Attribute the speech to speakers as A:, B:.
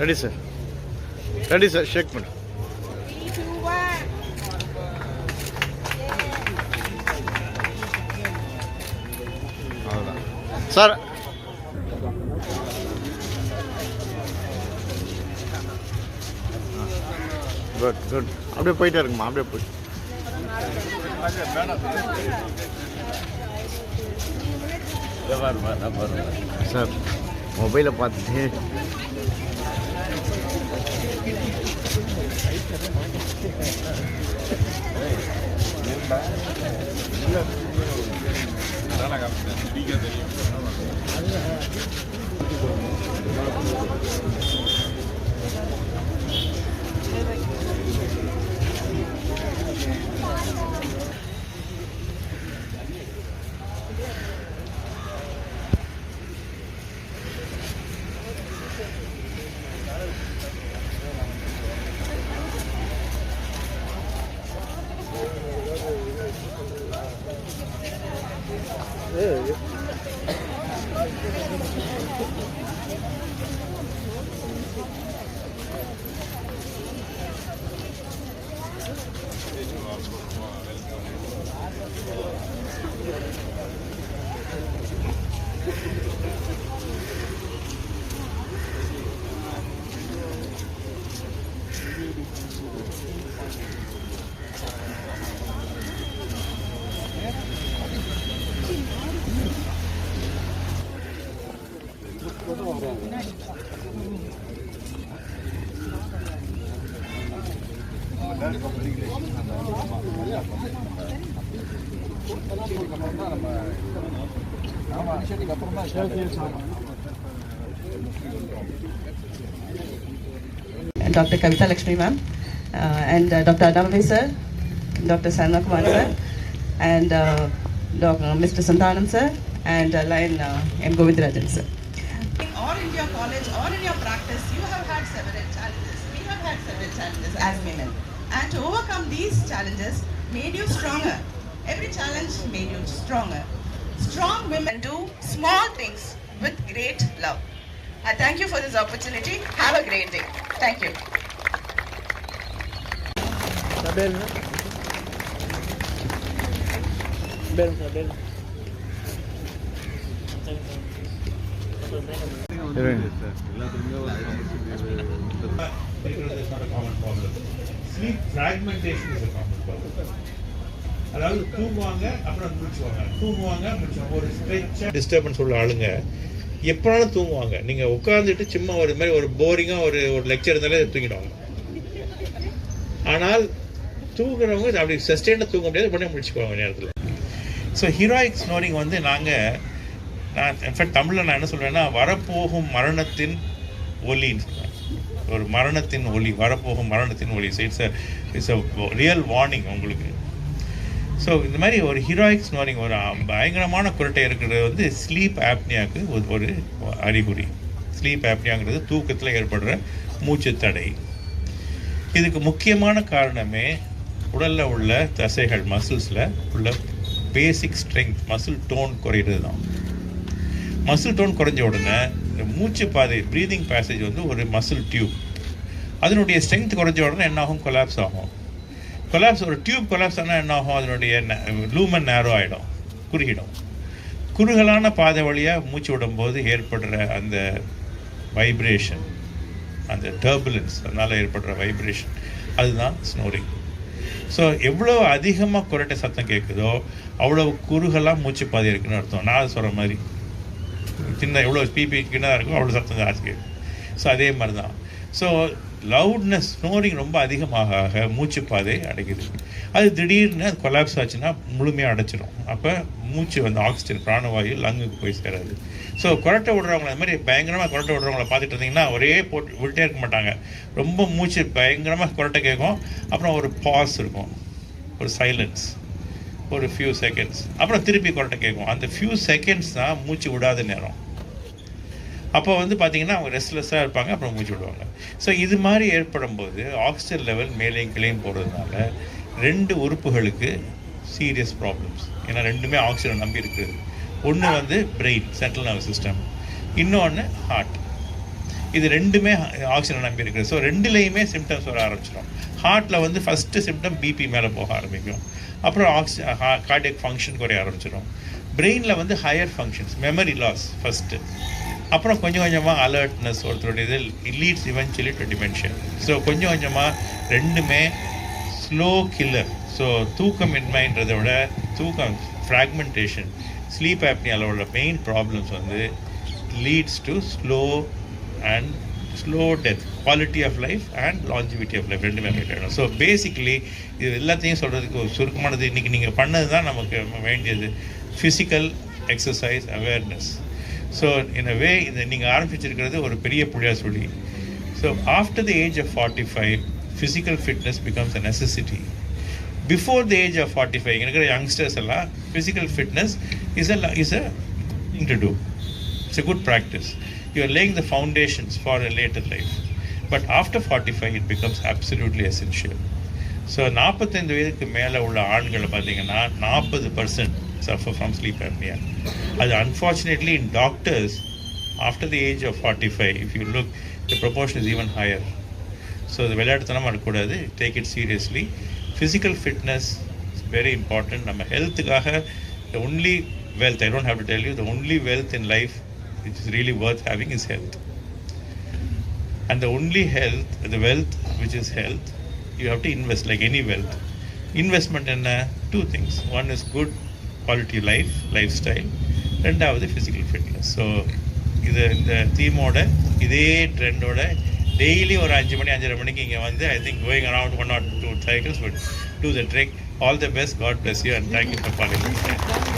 A: Ready sir. Ready sir shake பண்ணு. Sir good good அப்படியே போயிட்டே இருக்குமா? அப்படியே போய். சார் மொபைலை பார்த்துட்டு.
B: தெரியும் Dr. Kavita Lakshmi ma'am, uh, and uh, Dr. Adamave sir, Dr. Sarna Kumar sir, and uh, Dr. Mr. Santanam sir, and uh, Lion uh, M. Govindarajan sir or in your college or in your practice, you have had several challenges. We have had several challenges as women. And to overcome these challenges made you stronger. Every challenge made you stronger. Strong women do small things with great love. I thank you for this opportunity. Have a great day. Thank you.
C: Isabel, Isabel, Isabel. அதாவது தூங்குவாங்க அப்புறம் முடிச்சுவாங்க தூங்குவாங்க முடிச்சுவாங்க ஒரு disturbance உள்ள ஆளுங்க எப்பனாலும் தூங்குவாங்க. நீங்கள் உட்காந்துட்டு சும்மா ஒரு மாதிரி ஒரு போரிங்காக ஒரு ஒரு லெக்சர் இருந்தாலே தூங்கிடுவாங்க. ஆனால் தூங்குறவங்க அப்படி சஸ்டெயினாக தூங்க முடியாது உடனே முடிச்சுக்குவாங்க நேரத்தில். ஸோ ஹீரோயிக் ஸ்னோரிங் வந்து நாங்கள் நான் இன்ஃபேக்ட் தமிழில் நான் என்ன சொல்கிறேன்னா வரப்போகும் மரணத்தின் ஒலின்னு சொல்றேன். ஒரு மரணத்தின் ஒலி வரப்போகும் மரணத்தின் ஒலி. So it's it's a real warning உங்களுக்கு. ஸோ இந்த மாதிரி ஒரு ஹீரோயிக் ஸ்னோரிங் ஒரு பயங்கரமான குரட்டை இருக்கிறது வந்து ஸ்லீப் ஆப்னியாவுக்கு ஒரு ஒரு அறிகுறி. ஸ்லீப் ஆப்னியாங்கிறது தூக்கத்தில் ஏற்படுற மூச்சு தடை இதுக்கு முக்கியமான காரணமே உடலில் உள்ள தசைகள் மசில்ஸில் உள்ள பேசிக் ஸ்ட்ரென்த் மசில் டோன் குறையிறது தான் மசில் டோன் குறைஞ்ச உடனே இந்த மூச்சு பாதை ப்ரீதிங் பேசேஜ் வந்து ஒரு மசில் டியூப் அதனுடைய ஸ்ட்ரென்த் குறைஞ்ச உடனே என்ன ஆகும்? கொலாப்ஸ் ஆகும். கொலாப்ஸ் ஒரு டியூப் கொலாப்ஸ் ஆனால் என்ன ஆகும்? அதனுடைய லூமன் நேரோ ஆகிடும் குறுகிடும். குறுகலான பாதை வழியாக மூச்சு விடும்போது ஏற்படுற அந்த வைப்ரேஷன் அந்த டர்புலன்ஸ் அதனால் ஏற்படுற வைப்ரேஷன் அதுதான் ஸ்னோரிங் ஸோ எவ்வளோ அதிகமாக குரட்டை சத்தம் கேட்குதோ அவ்வளோ குறுகலாக மூச்சு பாதை இருக்குன்னு அர்த்தம். நான் சொல்கிற மாதிரி. சின்ன எவ்வளோ பிபி சின்னதாக இருக்கோ அவ்வளோ சத்தம் ஜாஸ்தி கேட்கும் ஸோ அதே மாதிரி தான் ஸோ லவுட்னஸ் ஸ்னோரிங் ரொம்ப அதிகமாக ஆக மூச்சு பாதை அடைக்குது அது திடீர்னு அது கொலாப்ஸ் ஆச்சுன்னா முழுமையாக அடைச்சிடும் அப்போ மூச்சு வந்து ஆக்சிஜன் பிராணவாயு லங்குக்கு போய் சேராது. ஸோ கொரட்டை விடுறவங்கள அது மாதிரி பயங்கரமாக கொரட்டை விடுறவங்கள பார்த்துட்டு இருந்தீங்கன்னா ஒரே போட்டு விட்டே இருக்க மாட்டாங்க. ரொம்ப மூச்சு பயங்கரமாக கொரட்டை கேட்கும். அப்புறம் ஒரு பாஸ் இருக்கும். ஒரு சைலன்ஸ் ஒரு ஃபியூ செகண்ட்ஸ் அப்புறம் திருப்பி கொரட்டை கேட்கும். அந்த ஃபியூ செகண்ட்ஸ் தான் மூச்சு விடாத நேரம். அப்போ வந்து பார்த்தீங்கன்னா அவங்க ரெஸ்ட்லெஸ்ஸாக இருப்பாங்க அப்புறம் மூச்சு விடுவாங்க. ஸோ இது மாதிரி ஏற்படும் போது ஆக்சிஜன் லெவல் மேலேயும் கிளையும் போகிறதுனால ரெண்டு உறுப்புகளுக்கு சீரியஸ் ப்ராப்ளம்ஸ் ஏன்னா ரெண்டுமே ஆக்சிஜன் நம்பி இருக்குது ஒன்று வந்து பிரெயின் சென்ட்ரல் நர்வஸ் சிஸ்டம் இன்னொன்று ஹார்ட் இது ரெண்டுமே ஆக்சிஜன் நம்பி இருக்குது. ஸோ ரெண்டுலேயுமே சிம்டம்ஸ் வர ஆரம்பிச்சிடும். ஹார்ட்டில் வந்து ஃபஸ்ட்டு சிம்டம் பிபி மேலே போக ஆரம்பிக்கும். அப்புறம் ஆக்சி கார்டியக் ஃபங்க்ஷன் குறைய ஆரம்பிச்சிடும். பிரெயினில் வந்து higher functions memory loss first அப்புறம் கொஞ்சம் கொஞ்சமாக அலர்ட்னஸ் ஒருத்தருடைய இதில் leads eventually to dementia so கொஞ்சம் கொஞ்சமாக ரெண்டுமே ஸ்லோ கில்லர் ஸோ தூக்கமின்மைன்றதை விட தூக்கம் ஃப்ராக்மெண்டேஷன் ஸ்லீப் ஆப்னியால உள்ள மெயின் ப்ராப்ளம்ஸ் வந்து leads to slow and slow death quality of life and longevity of life ரெண்டுமே ஆகிடும் ஸோ பேசிக்கலி இது எல்லாத்தையும் சொல்கிறதுக்கு ஒரு சுருக்கமானது. இன்றைக்கி நீங்கள் பண்ணது தான் நமக்கு வேண்டியது. Physical exercise awareness so in a way இதை நீங்கள் ஆரம்பிச்சிருக்கிறது ஒரு பெரிய புழியாக சொல்லி. So after the age of forty five physical fitness becomes a necessity before the age of forty five இருக்கிற யங்ஸ்டர்ஸ் எல்லாம் physical fitness is a is a thing to do it's a good practice You are laying the foundations for a later life. But after forty five it becomes absolutely essential so நாற்பத்தைந்து வயதுக்கு மேலே உள்ள ஆண்களை பார்த்தீங்கன்னா நாற்பது percent suffer from sleep apnea. அது unfortunately in doctors after the age of forty five if you look the proportion is even higher so அது விளையாட்டுத்தனமாக இருக்கக்கூடாது. Take it seriously physical fitness is very important நம்ம ஹெல்த்துக்காக the only wealth I don't have to tell you the only wealth in life which is really worth having is health and the only health the wealth which is health you have to invest like any wealth investment in uh, two things one is good quality life lifestyle ரெண்டாவது physical fitness so இது இந்த தீமோட இதே ட்ரெண்டோட daily ஒரு அஞ்சு மணி அஞ்சரை மணிக்கு இங்கே வந்து I think going around one not two cycles but to the trek all the best god bless you and thank you for following